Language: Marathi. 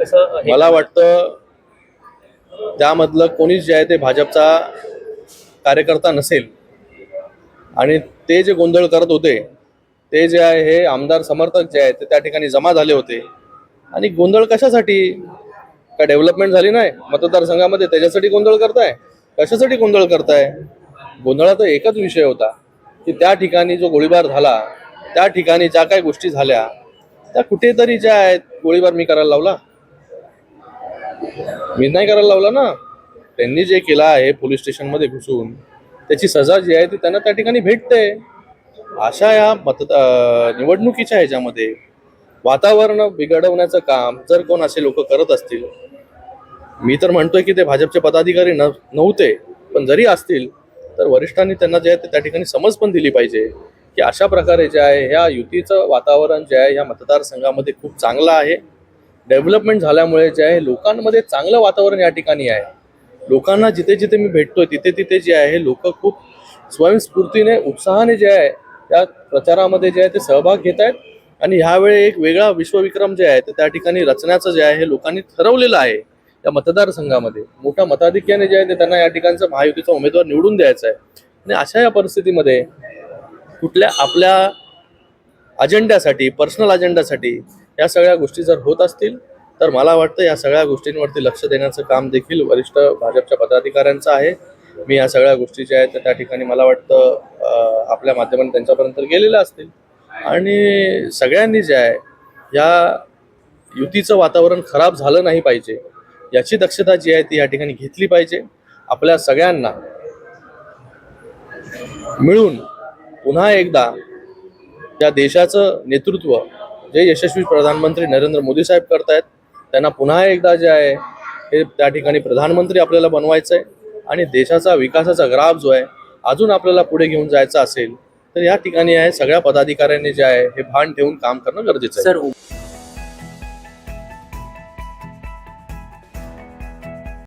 कसं मला वाटतं त्यामधलं कोणीच जे आहे ते भाजपचा कार्यकर्ता नसेल. आणि ते जे गोंधळ करत होते ते जे आहे हे आमदार समर्थक जे आहेत ते त्या ठिकाणी जमा झाले होते. आणि गोंधळ कशासाठी? का डेव्हलपमेंट झाली नाही? मतदारसंघामध्ये त्याच्यासाठी गोंधळ करताय? कशासाठी गोंधळ करताय? गोंधळाचा एकच विषय होता की त्या ठिकाणी जो गोळीबार झाला त्या ठिकाणी ज्या काही गोष्टी झाल्या त्या कुठेतरी ज्या आहेत गोळीबार मी करायला लावला. मी नाही करायला लावला ना? त्यांनी जे केलं आहे पोलीस स्टेशनमध्ये घुसून त्याची सजा जी आहे ती त्यांना त्या ठिकाणी भेटते. अशा या मत निवडणुकीच्या ह्याच्यामध्ये वातावरण बिघडवण्याचं काम जर कोण असे लोक करत असतील मी तर म्हणतोय की ते भाजपचे पदाधिकारी न नव्हते पण जरी असतील तर वरिष्ठांनी त्यांना जे आहे ते त्या ठिकाणी समज पण दिली पाहिजे की अशा प्रकारे जे आहे ह्या युतीचं वातावरण जे आहे ह्या मतदारसंघामध्ये खूप चांगलं आहे. डेव्हलपमेंट झाल्यामुळे जे आहे लोकांमध्ये चांगलं वातावरण या ठिकाणी आहे. लोकांना जिथे जिथे मी भेटतोय तिथे तिथे जे आहे लोक खूप स्वयंस्फूर्तीने उत्साहाने जे आहे त्या प्रचारामध्ये जे आहे ते सहभाग घेत आहेत. आणि ह्यावेळी एक वेगळा विश्वविक्रम जे आहे ते त्या ठिकाणी रचण्याचं जे आहे लोकांनी ठरवलेलं आहे. या मतदारसंघामध्ये मोठ्या मताधिक्याने जे आहे ते त्यांना या ठिकाणचा महायुतीचा उमेदवार निवडून द्यायचा आहे. आणि अशा या परिस्थितीमध्ये कुठल्या आपल्या अजेंड्यासाठी पर्सनल अजेंडासाठी या सगळ्या गोष्टी जर होत असतील तर मला वाटतं या सगळ्या गोष्टींवरती लक्ष देण्याचं काम देखील वरिष्ठ भाजपच्या पदाधिकाऱ्यांचं आहे. मी या सगळ्या गोष्टी ज्या आहेत त्या त्या ठिकाणी मला वाटतं आपल्या माध्यमाने त्यांच्यापर्यंत गेलेल्या असतील. आणि सगळ्यांनी जे आहे या युतीचं वातावरण खराब झालं नाही पाहिजे. याची दक्षता जी आहे ती या ठिकाणी घेतली पाहिजे. आपल्या सगळ्यांना मिळून पुन्हा एकदा या देशाचं नेतृत्व जे यशस्वी प्रधानमंत्री नरेंद्र मोदी साहेब करतायत त्यांना पुन्हा एकदा जे आहे हे त्या ठिकाणी प्रधानमंत्री आपल्याला बनवायचं आहे आणि देशाचा विकासाचा ग्राफ जो आहे अजून आपल्याला पुढे घेऊन जायचा असेल तर या ठिकाणी आहे सगळ्या पदाधिकाऱ्यांनी जे आहे हे भान ठेवून काम करणं गरजेचं आहे.